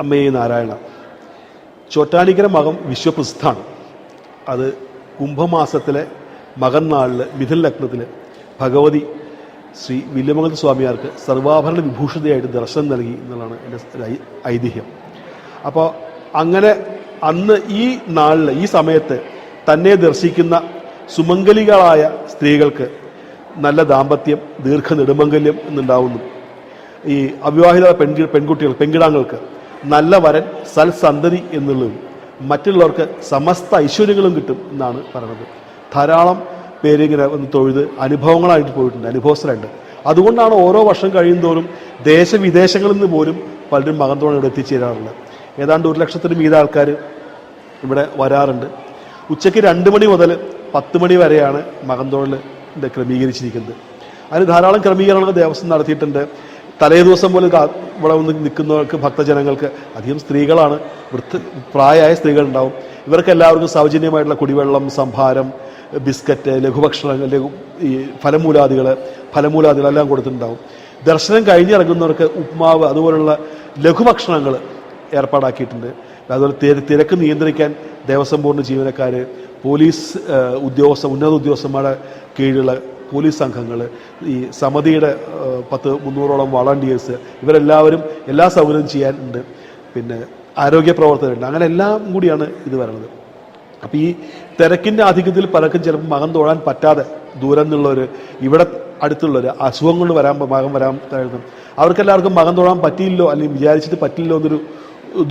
അമ്മേ നാരായണ. ചോറ്റാനിക്കര മകം വിശ്വപ്രസിദ്ധാണ് അത് കുംഭമാസത്തിലെ മകന്നാളിൽ നാളിൽ മിഥുൻ ലഗ്നത്തിൽ ഭഗവതി ശ്രീ വില്യമംഗലത്ത് സ്വാമിയാർക്ക് സർവാഭരണ വിഭൂഷിതയായിട്ട് ദർശനം നൽകി എന്നുള്ളതാണ് എന്റെ ഐതിഹ്യം. അപ്പോൾ അങ്ങനെ അന്ന് ഈ നാളിൽ ഈ സമയത്ത് തന്നെ ദർശിക്കുന്ന സുമംഗലികളായ സ്ത്രീകൾക്ക് നല്ല ദാമ്പത്യം ദീർഘ നെടുമംഗല്യം എന്നുണ്ടാവുന്നു. ഈ അവിവാഹിത പെൺകി പെൺകുട്ടികൾ പെൺകിടാങ്ങൾക്ക് നല്ല വരൻ സൽസന്തതി എന്നുള്ളതും മറ്റുള്ളവർക്ക് സമസ്ത ഐശ്വര്യങ്ങളും കിട്ടും എന്നാണ് പറയുന്നത്. ധാരാളം പേര് ഇങ്ങനെ ഒന്ന് തൊഴുത് അനുഭവങ്ങളായിട്ട് പോയിട്ടുണ്ട് അനുഭവസ്ഥരുണ്ട് അതുകൊണ്ടാണ് ഓരോ വർഷം കഴിയുന്തോറും ദേശവിദേശങ്ങളിൽ നിന്ന് പോലും പലരും മകന്തോളം ഇവിടെ എത്തിച്ചേരാറുള്ളത്. ഏതാണ്ട് ഒരു ലക്ഷത്തിന് മീത ആൾക്കാർ ഇവിടെ വരാറുണ്ട്. ഉച്ചയ്ക്ക് രണ്ട് മണി മുതൽ പത്ത് മണി വരെയാണ് മകന്തോളിന്റെ ക്രമീകരിച്ചിരിക്കുന്നത്. അതിന് ധാരാളം ക്രമീകരണങ്ങൾ ദേവസ്വം നടത്തിയിട്ടുണ്ട്. തലേ ദിവസം പോലും ഇവിടെ വന്ന് നിൽക്കുന്നവർക്ക് ഭക്തജനങ്ങൾക്ക് അധികം സ്ത്രീകളാണ്. വൃത്ത് പ്രായമായ സ്ത്രീകളുണ്ടാവും. ഇവർക്ക് എല്ലാവർക്കും സൗജന്യമായിട്ടുള്ള കുടിവെള്ളം സംഭാരം ബിസ്ക്കറ്റ് ലഘുഭക്ഷണങ്ങൾ ലഘു ഈ ഫലമൂലാദികൾ ഫലമൂലാദികൾ എല്ലാം കൊടുത്തിട്ടുണ്ടാവും. ദർശനം കഴിഞ്ഞിറങ്ങുന്നവർക്ക് ഉപ്മാവ് അതുപോലുള്ള ലഘുഭക്ഷണങ്ങൾ ഏർപ്പാടാക്കിയിട്ടുണ്ട്. അതുപോലെ തിര- തിരക്ക് നിയന്ത്രിക്കാൻ ദേവസ്വം ബോർഡിന്റെ ജീവനക്കാർ പോലീസ് ഉദ്യോഗസ്ഥ ഉന്നത ഉദ്യോഗസ്ഥന്മാരുടെ കീഴിലുള്ള പോലീസ് സംഘങ്ങൾ ഈ സമിതിയുടെ പത്ത് മുന്നൂറോളം വളണ്ടിയേഴ്സ് ഇവരെല്ലാവരും എല്ലാ സൗകര്യവും ചെയ്യാനുണ്ട്. പിന്നെ ആരോഗ്യ പ്രവർത്തകരുണ്ട്. അങ്ങനെ എല്ലാം കൂടിയാണ് ഇത് വരുന്നത് അപ്പോൾ ഈ തിരക്കിന്റെ ആധിക്യത്തിൽ പലർക്കും ചിലപ്പോൾ മകം തോഴാൻ പറ്റാതെ ദൂരം നിന്നുള്ളവർ ഇവിടെ അടുത്തുള്ളവർ അസുഖം കൊണ്ട് വരാൻ മകം വരാൻ കഴിയുന്നു അവർക്കെല്ലാവർക്കും മകം തോഴാൻ പറ്റിയില്ലോ അല്ലെങ്കിൽ വിചാരിച്ചിട്ട് പറ്റില്ലോ എന്നൊരു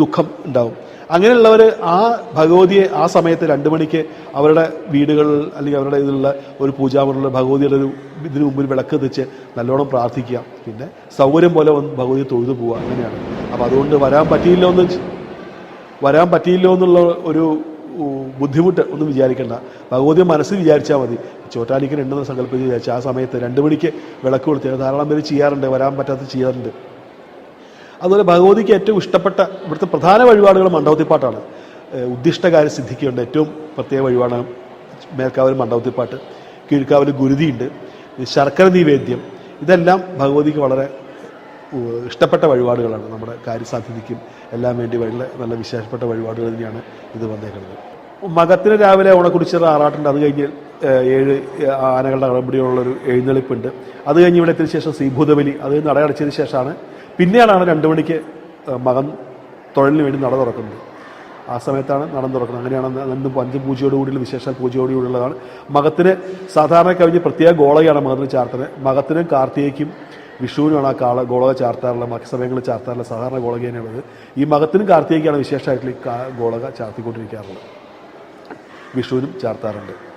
ദുഃഖം ഉണ്ടാവും. അങ്ങനെയുള്ളവർ ആ ഭഗവതിയെ ആ സമയത്ത് രണ്ട് മണിക്ക് അവരുടെ വീടുകളിൽ അല്ലെങ്കിൽ അവരുടെ ഇതിലുള്ള ഒരു പൂജാമുറിലുള്ള ഭഗവതിയുടെ ഒരു ഇതിനു മുമ്പിൽ വിളക്ക് തെച്ച് നല്ലോണം പ്രാർത്ഥിക്കുക. പിന്നെ സൗകര്യം പോലെ വന്ന് ഭഗവതി തൊഴുതു പോവുക. അങ്ങനെയാണ്. അപ്പോൾ അതുകൊണ്ട് വരാൻ പറ്റിയില്ല എന്ന് വരാൻ പറ്റിയില്ലോ എന്നുള്ള ഒരു ബുദ്ധിമുട്ട് ഒന്നും വിചാരിക്കേണ്ട. ഭഗവതി മനസ്സിൽ വിചാരിച്ചാൽ മതി. ചോറ്റാനിക്കൻ ഉണ്ടെന്ന് സങ്കല്പിച്ച് വിചാരിച്ചു ആ സമയത്ത് രണ്ട് മണിക്ക് വിളക്ക് കൊടുത്ത് ധാരാളം പേര് ചെയ്യാറുണ്ട്. വരാൻ പറ്റാത്ത ചെയ്യാറുണ്ട്. അതുപോലെ ഭഗവതിക്ക് ഏറ്റവും ഇഷ്ടപ്പെട്ട ഇവിടുത്തെ പ്രധാന വഴിപാടുകൾ മണ്ഡപത്തിപ്പാട്ടാണ്. ഏഹ് ഉദ്ദിഷ്ടകാര്യ സിദ്ധിക്കുണ്ട്. ഏറ്റവും പ്രത്യേക വഴിപാടാണ് മേൽക്കാവൽ മണ്ഡപത്തിപ്പാട്ട്. കീഴ്ക്കാവൽ ഗുരുതിയുണ്ട്. ശർക്കര നിവേദ്യം. ഇതെല്ലാം ഭഗവതിക്ക് വളരെ ഇഷ്ടപ്പെട്ട വഴിപാടുകളാണ് നമ്മുടെ കാര്യസാധ്യതയ്ക്കും എല്ലാം വേണ്ടി വളരെ നല്ല വിശേഷപ്പെട്ട വഴിപാടുകൾ തന്നെയാണ് ഇത് വന്നേക്കുന്നത്. മകത്തിന് രാവിലെ ഓണക്കുടിച്ചിറ ആറാട്ടുണ്ട്. അത് കഴിഞ്ഞ് ഏഴ് ആനകളുടെ അകമ്പടിയുള്ളൊരു എഴുന്നള്ളിപ്പുണ്ട്. അത് കഴിഞ്ഞ് ഇവിടെ എത്തിയ ശേഷം ശ്രീഭൂതബലി. അത് നടയടച്ചതിന് ശേഷമാണ് പിന്നെയാണ് രണ്ട് മണിക്ക് മകൻ തൊഴിലിന് വേണ്ടി നട തുറക്കുന്നത്. ആ സമയത്താണ് നടൻ തുറക്കുന്നത്. അങ്ങനെയാണ് അന്ന് അഞ്ച് പൂജയോടുകൂടിയുള്ള കൂടിയുള്ള വിശേഷ പൂജയോട് ഉള്ളതാണ് മകത്തിന് സാധാരണ കവിഞ്ഞ് പ്രത്യേക ഗോളകയാണ് മകത്തിന് ചാർത്തത് മകത്തിനും കാർത്തികയ്ക്കും വിഷുവിനുമാണ് ആ കാള ഗോളക ചാർത്താറുള്ളത്. മറ്റ് സമയങ്ങളിൽ ചാർത്താറുള്ള സാധാരണ ഗോളക തന്നെയുള്ളത് ഈ മകത്തിനും കാർത്തികയ്ക്കാണ് വിശേഷമായിട്ടുള്ള ഈ ഗോളക ചാർത്തിക്കൊണ്ടിരിക്കാറുള്ളത്. വിഷുവിനും ചാർത്താറുണ്ട്.